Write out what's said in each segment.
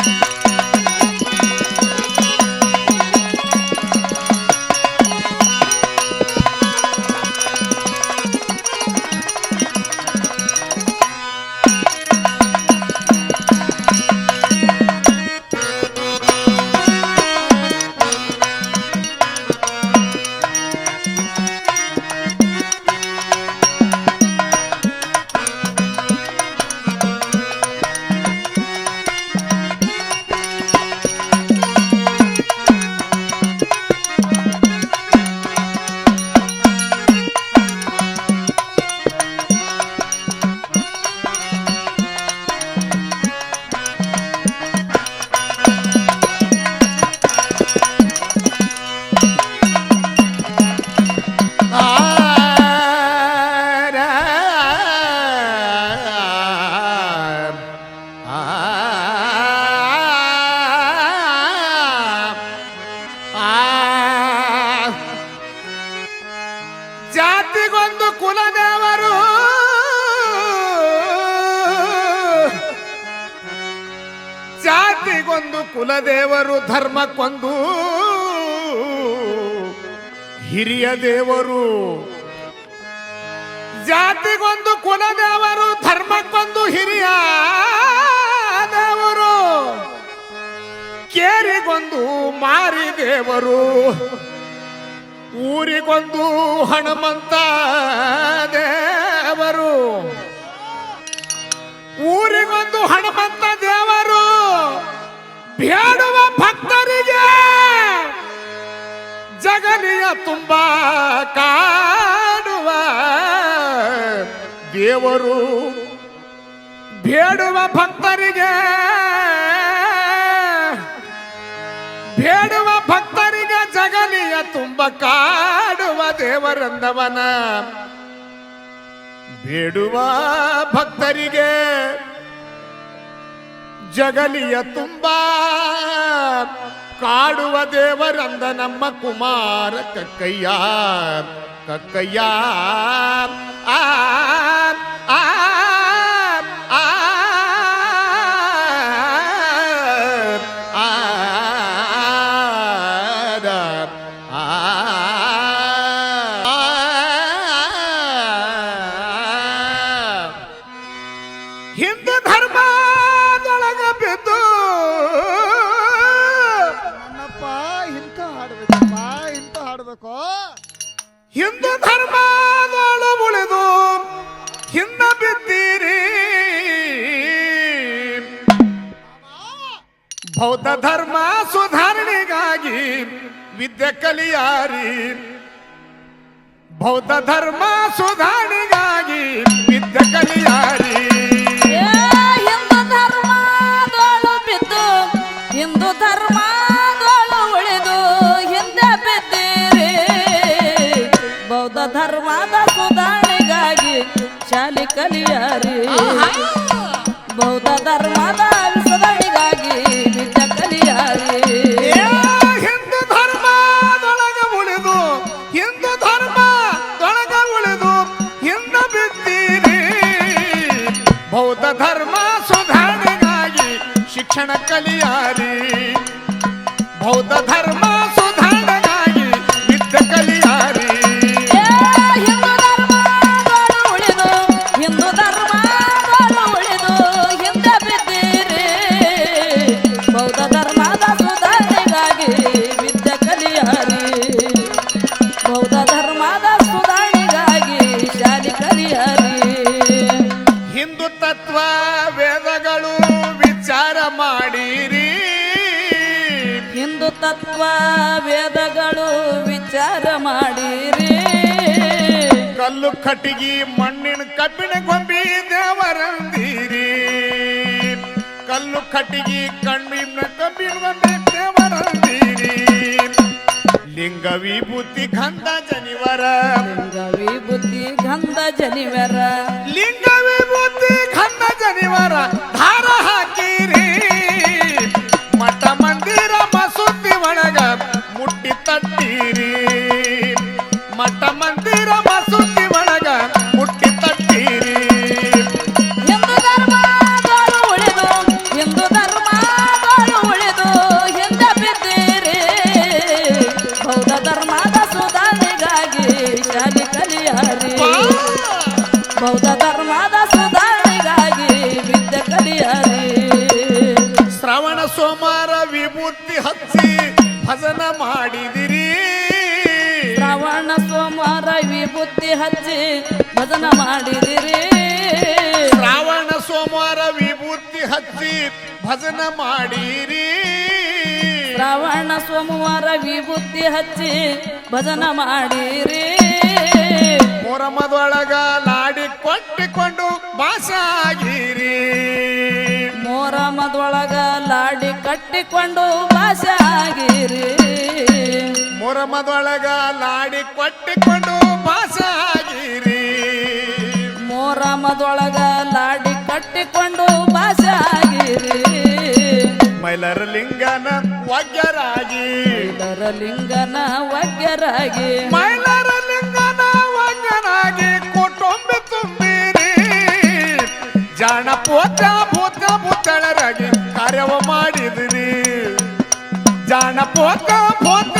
ಜಾತಿಗೊಂದು ಜಾತಿಗೊಂದು ಕುಲದೇವರು ಧರ್ಮಕ್ಕೊಂದು. ಹಿರಿಯ ದೇವರು ಜಾತಿಗೊಂದು ಕುಲದೇವರು ಧರ್ಮಕ್ಕೊಂದು ಹಿರಿಯ ದೇವರು. ಕೇರಿಗೊಂದು ಮಾರಿ ದೇವರು. ಊರಿಗೊಂದು ಹನುಮಂತ ದೇವರು. ಊರಿಗೊಂದು ಹನುಮಂತ ದೇವರು ಬೇಡುವ ಭಕ್ತರಿಗೆ ಜಗಲಿಯ ತುಂಬ ಕಾಡುವ ದೇವರು. ಬೇಡುವ ಭಕ್ತರಿಗೆ ಬೇಡುವ ಭಕ್ತರಿಗೆ ಜಗಲಿಯ ತುಂಬ ಕಾಡುವ ದೇವರಂದವನ. ಬೇಡುವ ಭಕ್ತರಿಗೆ ಜಗಲಿಯ ತುಂಬ ಕಾಡುವ ದೇವರಂದ ನಮ್ಮ ಕುಮಾರ ಕಕ್ಕಯ್ಯ ಕಕ್ಕಯ್ಯ ಆ ಆ ಆ ಹಿಂದೂ ಧರ್ಮದೊಳು ಉಳಿದು ಹಿಂದ ಬಿದ್ದೀರಿ. ಬೌದ್ಧ ಧರ್ಮ ಸುಧಾರಣೆಗಾಗಿ ವಿದ್ಯೆ ಕಲಿಯಾರಿ. ಬೌದ್ಧ ಧರ್ಮ ಸುಧಾರಣೆಗಾಗಿ ಕಲಿಯಾರಿ. ಬೌದ್ಧ ಧರ್ಮದ ಸುಧಾರಣೆಗಾಗಿ ನಿಜ ಕಲಿಯಾರಿ. ಹಿಂದೂ ಧರ್ಮದೊಳಗ ಉಳಿದು ಹಿಂದೂ ಧರ್ಮದೊಳಗ ಉಳಿದು ಹಿಂದ ಬಿದ್ದೀರಿ. ಬೌದ್ಧ ಧರ್ಮ ಸುಧಾರಣೆಗಾಗಿ ಶಿಕ್ಷಣ ಕಲಿಯಾರಿ ಕಲ್ಲು ಕಟ್ಟಿಗಿ ಮಣ್ಣಿನ ಕಬ್ಬಿಣ ಗೊಂಬಿ ದೇವರಂದಿರಿ. ಕಲ್ಲು ಕಟ್ಟಿಗಿ ಕಣ್ಣಿನ ಕಬ್ಬಿಣ ಗೊಂಬಿ ದೇವರಂದಿರಿ. ಲಿಂಗ ವಿಭೂತಿ ಗಂಧ ಜನಿವರ. ಲಿಂಗ ವಿಭೂತಿ ಗಂಧ ಜನಿವರ. ಲಿಂಗ ಹಚ್ಚಿ ಭಜನ ಮಾಡಿದಿರಿ. ಶ್ರಾವಣ ಸೋಮವಾರ ವಿಭೂತಿ ಹಚ್ಚಿ ಭಜನ ಮಾಡಿರಿ. ಶ್ರಾವಣ ಸೋಮವಾರ ವಿಭೂತಿ ಹಚ್ಚಿ ಭಜನ ಮಾಡಿರಿ. ಮೊರಮದೊಳಗ ಲಾಡಿ ಕೊಟ್ಟಿಕೊಂಡು ಭಾಷಾಗಿರಿ. ಮೊರಮದೊಳಗ ಲಾಡಿ ಕಟ್ಟಿಕೊಂಡು ಭಾಷಾಗಿರಿ. ಮೊರಮದೊಳಗ ಲಾಡಿ ಕೊಟ್ಟಿಕೊಂಡು ಮೋರಮದೊಳಗ ಲಾಡಿ ಕಟ್ಟಿಕೊಂಡು ಭಾಷಾಗಿರಿ ಆಗಿರಿ ಮೈಲರ ಲಿಂಗನ ವಜ್ಯರಾಗಿ ಮೈಲರ ಲಿಂಗನ ವಗ್ಯರಾಗಿ ಮೈಲರ ಲಿಂಗನ ವಗ್ಯರಾಗಿ ಕುಟುಂಬ ತುಂಬಿರಿ. ಜಾಣ ಪೋತ ಭೂತ ಭೂತಳರಾಗಿ ಕಾರ್ಯವ ಮಾಡಿದಿರಿ. ಜಾಣ ಪೋತ ಭೂತ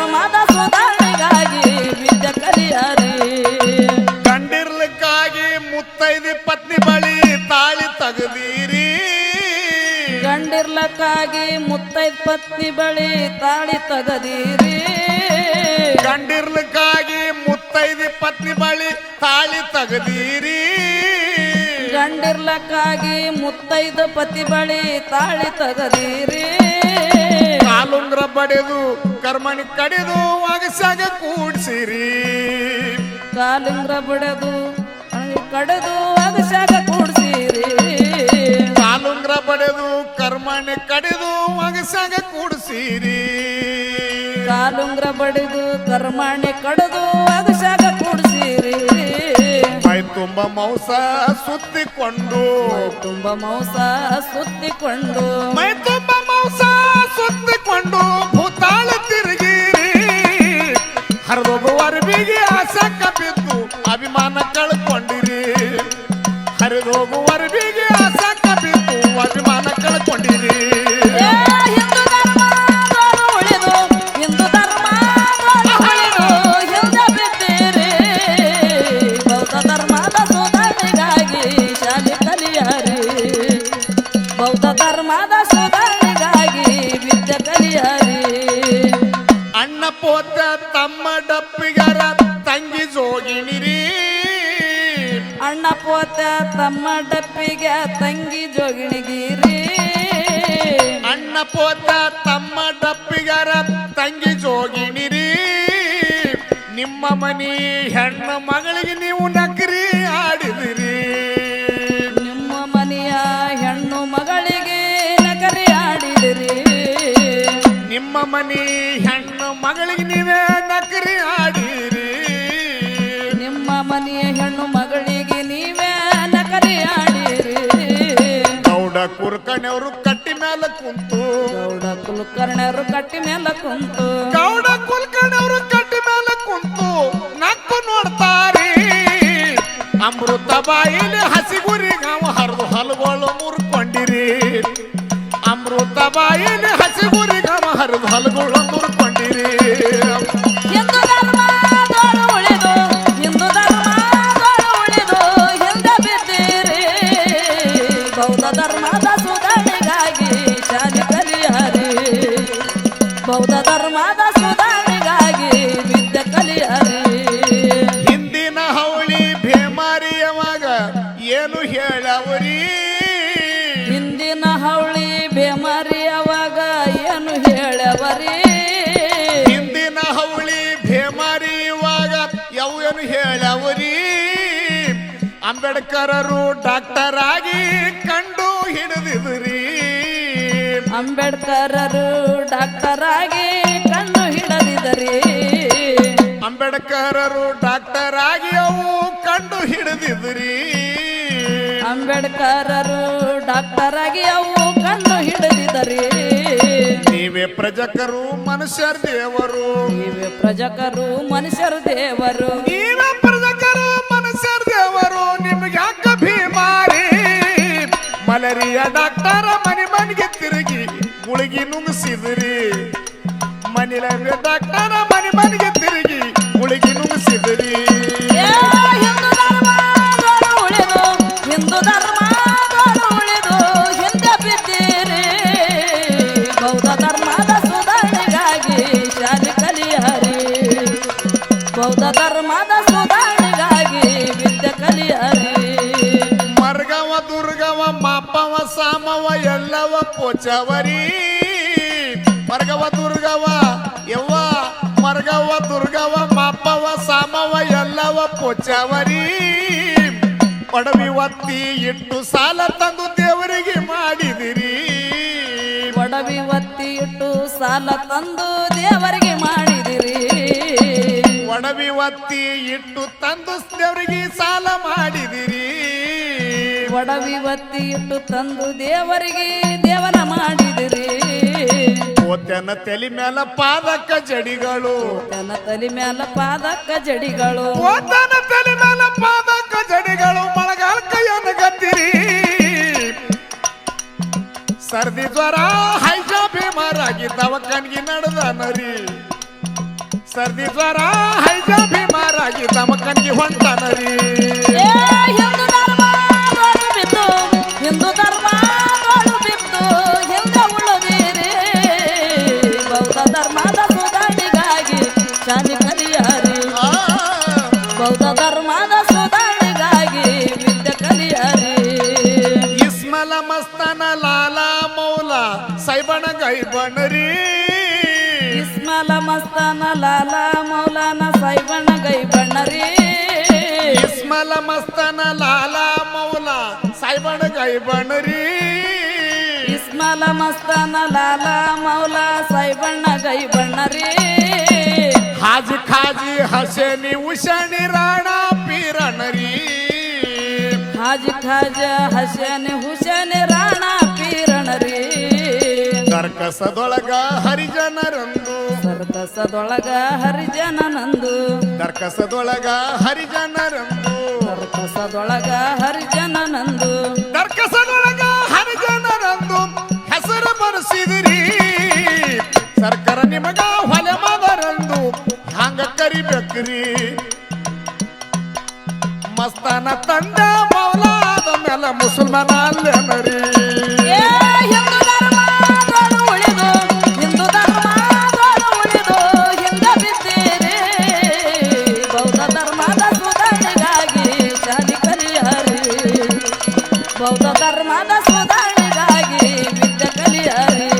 ಧರ್ಮದ ಸುಧಾರಣೆಗಾಗಿ ವಿದ್ಯೆ ಕಲಿಯರಿ. ಗಂಡಿರ್ಲಿಕ್ಕಾಗಿ ಮುತ್ತೈದಿ ಪತ್ನಿ ಬಳಿ ತಾಳಿ ತಗದೀರಿ. ಗಂಡಿರ್ಲಕ್ಕಾಗಿ ಮುತ್ತೈದ ಪತ್ನಿ ಬಳಿ ತಾಳಿ ತಗದೀರಿ. ಗಂಡಿರ್ಲಿಕ್ಕಾಗಿ ಮುತ್ತೈದಿ ಪತ್ನಿ ಬಳಿ ತಾಳಿ ತಗದೀರಿ. ಗಂಡಿರ್ಲಕ್ಕಾಗಿ ಮುತ್ತೈದು ಪತಿ ಬಳಿ ತಾಳಿ ತಗದೀರಿ. ಕಾಲುಂಗ್ರ ಬಡಿದು ಕರ್ಮಣಿ ಕಡಿದು ಅಗಸಾಗ ಕೂಡ್ಸಿರಿ. ಕಾಲುಂಗ್ರ ಬಿಡದು ಕಡೆದು ಅಗಸಾಗ ಕೂಡ್ಸಿರಿ. ಕಾಲುಂಗ್ರ ಬಡದು ಕರ್ಮಣಿ ಕಡಿದು ಅಗಸಾಗ ಕೂಡ್ಸಿರಿ. ಕಾಲುಂಗ್ರ ಬಡಿದು ಕರ್ಮಾಣಿ ಕಡದು ಅಗಸಾಗ ಕೂಡ್ಸಿರಿ. ಮೈ ತುಂಬ ಮೌಸ ಸುತ್ತಿಕೊಂಡು ತುಂಬ ಮೌಸ ಸುತ್ತಿಕೊಂಡು ಮೈ ತುಂಬ ಸುತ್ತಿಕೊಂಡು ಭೂತಾಳ ತಿರುಗಿರಿ ಹರಿದೋಗುವರ ಬಿಗಿ ಆಸಕ್ಕ ಬಿದ್ದು ಅಭಿಮಾನ ಕಳ್ಕೊಂಡಿರಿ ಹರಿದೋಗುವರ ಬಿಗಿ ತಂಗಿ ಜೋಗಿಣಗಿರಿ. ಅಣ್ಣ ಪೋತ ತಮ್ಮ ಕುರ್ಕಣೆಯವರು ಕಟ್ಟಿ ಮೇಲೆ ಕುಂತು. ಗೌಡ ಕುಲಕರ್ಣಿಯವರು ಕಟ್ಟಿ ಮೇಲೆ ಕುಂತು. ಗೌಡ ಕುಲಕರ್ಣಿಯವರು ಕಟ್ಟಿ ಮೇಲೆ ಕುಂತು. ನಕ್ಕು ನೋಡ್ತಾರೆ. ಅಮೃತ ಬಾಯಿಲಿ ಹಸಿಗುರಿ ಅಂಬೇಡ್ಕರರು ಡಾಕ್ಟರ್ ಆಗಿ ಕಂಡು ಹಿಡಿದಿದ್ರಿ. ಅಂಬೇಡ್ಕರರು ಡಾಕ್ಟರ್ ಆಗಿ ಕಂಡು ಹಿಡಿದಿದ್ರಿ. ಅಂಬೇಡ್ಕರರು ಡಾಕ್ಟರ್ ಆಗಿ ಅವು ಕಂಡು ಹಿಡಿದಿದ್ರಿ. ಅಂಬೇಡ್ಕರರು ಡಾಕ್ಟರ್ ಆಗಿ ಅವು ಕಂಡು ಹಿಡಿದಿದ್ರಿ. ನೀವೇ ಪ್ರಜಕರು ಮನುಷ್ಯರ ದೇವರು. ನೀವೇ ಪ್ರಜಕರು ಮನುಷ್ಯರ ದೇವರು. ನೀವೇ ಪ್ರಜಕರು ಮನುಷ್ಯರ ದೇವರು. ಬಡರಿಯ ಡಾಕ್ಟರ ಮನೆ ಮನೆಗೆ ತಿರುಗಿ ಗುಳಿಗಿ ನುಂಗಿಸಿದ್ರಿ. ಮನೆಯಲ್ಲಿ ಡಾಕ್ಟರ ಮನೆ ಮನೆಗೆ ತಿರುಗಿ ಗುಳಿಗಿ ನುಂಗಿಸಿದ್ರಿ. ಹಿಂದೂ ಧರ್ಮದವರು ಪೋಚವರಿ. ಮರ್ಗವ ದುರ್ಗವ ಯವ್ವ ಮರ್ಗವ ದುರ್ಗವ ಮಾಪವ ಸಾಮವ ಎಲ್ಲವ ಪೊಚವರಿ ಪಡವಿ ಒತ್ತಿ ಇಟ್ಟು ಸಾಲ ತಂದು ದೇವರಿಗೆ ಮಾಡಿದಿರಿ. ಒಡವಿ ಒತ್ತಿ ಇಟ್ಟು ಸಾಲ ತಂದು ದೇವರಿಗೆ ಮಾಡಿದಿರಿ. ಒಡವಿ ಒತ್ತಿ ಇಟ್ಟು ತಂದು ದೇವರಿಗೆ ಸಾಲ ಮಾಡಿದಿರಿ. ಒಡವಿ ಒತ್ತಿ ಇಟ್ಟು ತಂದು ದೇವರಿಗೆ ದೇವನ ಮಾಡಿದಿರಿ. ಓತನ ತಲೆ ಮೇಲ ಪಾದಕ ಜಡಿಗಳು. ತನ್ನ ತಲೆ ಮ್ಯಾಲ ಪಾದಕ್ಕ ಜಡಿಗಳು. ಓತನ ತಲೆ ಮ್ಯಾಲ ಪಾದಕ ಜಡಿಗಳು. ಮಳೆಗಾಲ ಕೈಯನ್ನು ಗತ್ತಿರಿ. ಸರ್ದಿ ಜ್ವರ ಹೈಜ ಕಣ್ಗಿ ನಡೆದ ನರಿ. ಸರ್ದಿ ಜ್ವರ ಹೈಜ ಕಣ್ಗಿ ಹೊಂಟ लाला मौलाना साहेबांना गई बनणारे. इस्माला मस्ताना लाला मौला साहेबांना गई बनरी इस्माला मस्ताना लाला मौला साहेबांना गई बनणारे. हाजी खाजी हसनी उषणी राणा पिरणरी. हाजी खाज हसन हुसन राणा ಕರ್ಕಸದೊಳಗ ಹರಿಜನರಂದು. ಸರ್ಕಸದೊಳಗ ಹರಿಜನನಂದು. ಕರ್ಕಸದೊಳಗ ಹರಿಜನರಂದು. ಸರ್ಕಸದೊಳಗ ಹರಿಜನನಂದು. ನಂದು ಕರ್ಕಸದೊಳಗ ಹರಿಜನರಂದು. ಹೆಸರು ಬರೆಸಿದಿರಿ. ಸರ್ಕಾರ ನಿಮಗ ಹೊಲೆ ಮದರಂದು. ಹಂಗ ಕರಿಬೇಕ್ರಿ? ಮಸ್ತಾನ ತಂದ ಬೌದ್ಧ ಧರ್ಮದ ಸುಧಾರಣೆಗಾಗಿ ವಿದ್ಯೆ ಕಲಿಯರಿ.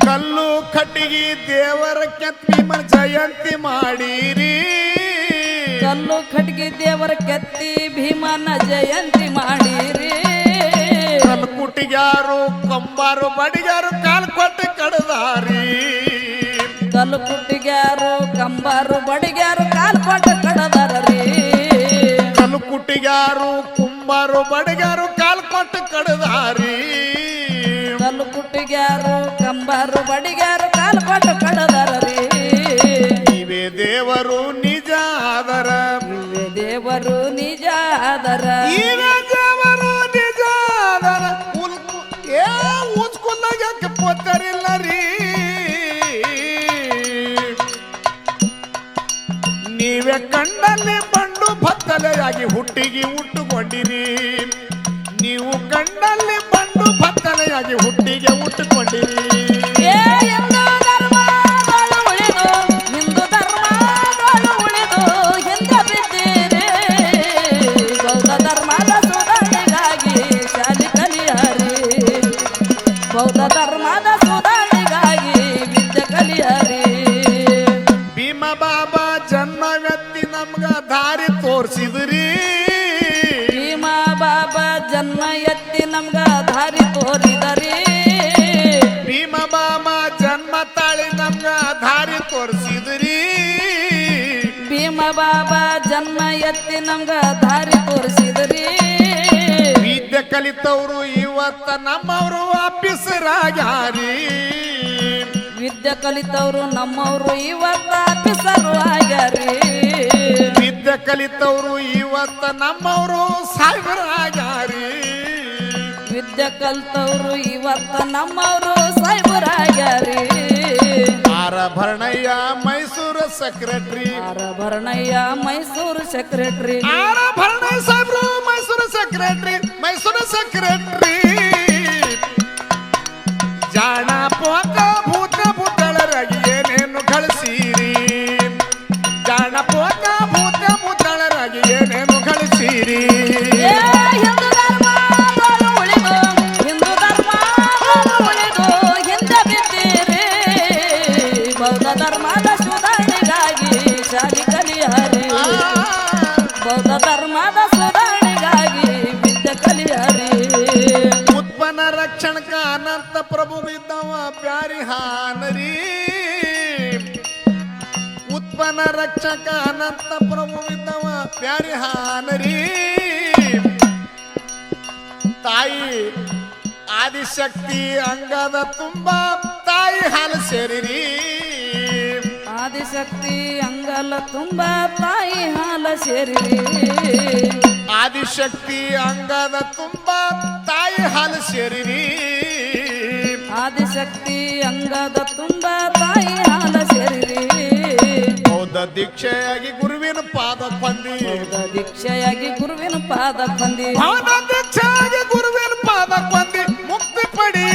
ಕಲ್ಲು ಕಟ್ಟಿಗೆ ದೇವರ ಕೆತ್ತಿ ಜಯಂತಿ ಮಾಡಿರಿ. ಕಲ್ಲು ಖಡ್ಗಿ ದೇವರ ಕೆತ್ತಿ ಭೀಮನ ಜಯಂತಿ ಮಾಡಿರಿ. ಕಲ್ಲು ಕುಟ್ಟಿಗ್ಯಾರು ಕಂಬಾರು ಬಡಿಗಾರು ಕಾಲು ಕೊಟ್ಟು ಕಡದಾರಿ. ಕಲ್ಲು ಕುಟ್ಟಿಗ್ಯಾರು ಕಂಬಾರು ಬಡಿಗ್ಯಾರು ಕಾಲು ಕೊಟ್ಟು ಕಲ್ಲು ಕುಂಬಾರು ಬಡಿಗಾರು ಕಾಲ್ ಕೊಟ್ಟು ಕಡದಾರಿ. ಕಲ್ಲು ಕುಟ್ಟಿಗ್ಯಾರು ಕಂಬಾರು ಬಡಿಗ್ಯಾರು ಕಾಲ್ಪಟ ಕಡದರರಿ. ನೀವೇ ದೇವರು ನಿಜ ಆದರ. ಇವೆ ದೇವರು ನಿಜ ಆದರ. ನೀವೇ ದೇವರು ನಿಜ ಆದರ. ಉಲ್ಕು ಏ ಉಚ್ಕೊಂಡಾಗ ಯಾಕೆ ಪೋತರಿಲ್ಲ ರೀ ನೀವೇ ಕಂಡಲ್ಲಿ ಬಂಡು ಬತ್ತಲೆಯಾಗಿ ಹುಟ್ಟಿಗೆ ಹುಟ್ಟುಕೊಂಡಿರಿ ನೀವು ಕಂಡಲ್ಲಿ ಬಂಡು ಬತ್ತಲೆಯಾಗಿ ಹುಟ್ಟಿಗೆ ಭೀಮ ಬಾಬಾ ಜನ್ಮ ಎತ್ತಿ ನಮ್ಗ ದಾರಿ ತೋರಿಸಿದ್ರಿ. ವಿದ್ಯೆ ಕಲಿತವ್ರು ಇವತ್ತ ನಮ್ಮವರು ಆಫೀಸರಾಗ್ಯಾರಿ. ವಿದ್ಯೆ ಕಲಿತವ್ರು ನಮ್ಮವರು ಇವತ್ತ ಆಫೀಸರು ಆಗ್ಯಾರಿ. ವಿದ್ಯೆ ಕಲಿತವ್ರು ಇವತ್ತ ನಮ್ಮವರು ಸಾಹೇಬರಾಗ್ಯಾರಿ. ವಿದ್ಯೆ ಕಲ್ತವ್ರು ಇವತ್ತ ನಮ್ಮವರು ಸಾಯ್ಬರಾಗ್ಯಾರಿ ಆರಭರಣಯ್ಯ ಮೈಸೂರು ಸೆಕ್ರೆಟರಿ ಆರಭರಣಯ್ಯ ಮೈಸೂರು ಸೆಕ್ರೆಟರಿ ಆರಭರಣಯ್ಯ ಸಾಹೇಬ್ರು ಮೈಸೂರು ಸೆಕ್ರೆಟರಿ ಮೈಸೂರು ಸೆಕ್ರೆಟರಿ ಅನಂತ ಪ್ರಭು ಇದ್ದವ ಪ್ಯಾರಿ ಹಾನರಿ. ಉತ್ಪನ್ನ ರಕ್ಷಕ ಅನಂತ ಪ್ರಭು ಇದ್ದವ ಪ್ಯಾರಿ ಹಾನರಿ. ತಾಯಿ ಆದಿಶಕ್ತಿ ಅಂಗದ ತುಂಬ ತಾಯಿ ಹಾಲು ಸೇರಿರಿ. ಆದಿಶಕ್ತಿ ಅಂಗಲ ತುಂಬ ತಾಯಿ ಹಾಲ ಸೇರಿರಿ. ಆದಿಶಕ್ತಿ ಅಂಗದ ತುಂಬ ತಾಯಿ ಹಾಲು ಸೇರಿರಿ. ಆದಿಶಕ್ತಿ ಅಂಗದ ತುಂಬ ತಾಯಿ ಹಾಲ ಸೇರಿ ಬೌದ್ಧ ದೀಕ್ಷೆಯಾಗಿ ಗುರುವಿನ ಪಾದ ಬಂದಿ ಹೌದ ದೀಕ್ಷೆಯಾಗಿ ಗುರುವಿನ ಪಾದ ಬಂದಿ ಗುರುವಿನ ಪಾದ ಬಂದಿ ಮುಕ್ತಿ ಪಡಿ.